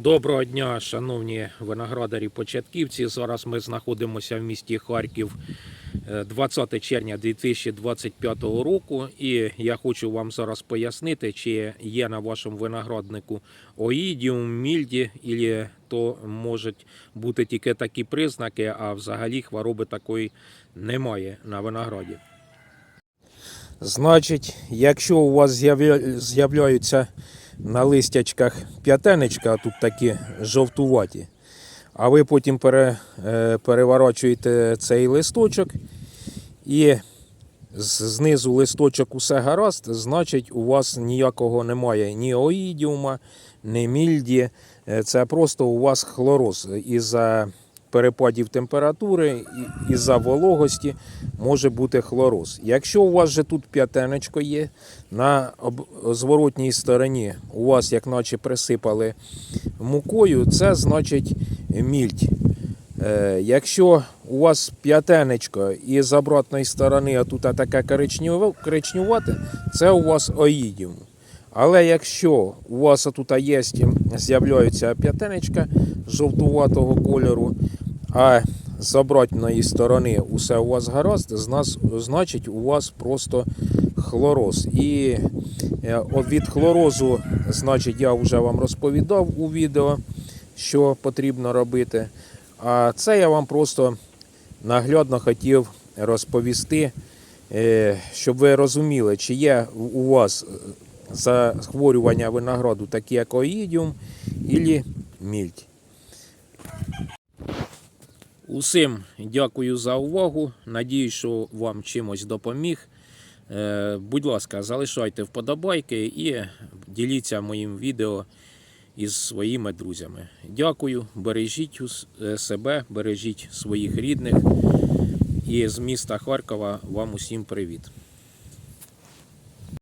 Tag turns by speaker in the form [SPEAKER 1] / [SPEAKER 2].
[SPEAKER 1] Доброго дня, шановні виноградарі початківці. Зараз ми знаходимося в місті Харків е, 20 червня 2025 року. І я хочу вам зараз пояснити, чи є на вашому винограднику оїдіум, мільді, і то можуть бути тільки такі признаки, а взагалі хвороби такої немає на винограді. Значить, якщо у вас з'явля- з'являються на листячках п'ятенечка, а тут такі жовтуваті, а ви потім пере, е, переворачуєте цей листочок і знизу листочок усе гаразд, значить у вас ніякого немає ні оїдіума, ні мільді. Е, Це просто у вас хлороз із-за перепадів температури, із-за вологості може бути хлороз. Якщо у вас же тут п'ятенечко є, на зворотній стороні у вас як наче присипали мукою, це значить мільдь. Е, якщо у вас п'ятенечко і з обратної сторони а тут таке коричнювате, це у вас оїдіум. Але якщо у вас тут є, з'являються п'ятенечка жовтуватого кольору, а з обратної сторони усе у вас гаразд, значить у вас просто хлороз. І е, від хлорозу, значить, я вже вам розповідав у відео, що потрібно робити. А це я вам просто наглядно хотів розповісти, е, щоб ви розуміли, чи є у вас захворювання винограду, такі як оїдіум і мільдь. Усім дякую за увагу. Надію, що вам чимось допоміг. Е, Будь ласка, залишайте вподобайки і діліться моїм відео із своїми друзями. Дякую, бережіть е, себе, бережіть своїх рідних. І з міста Харкова вам усім привіт.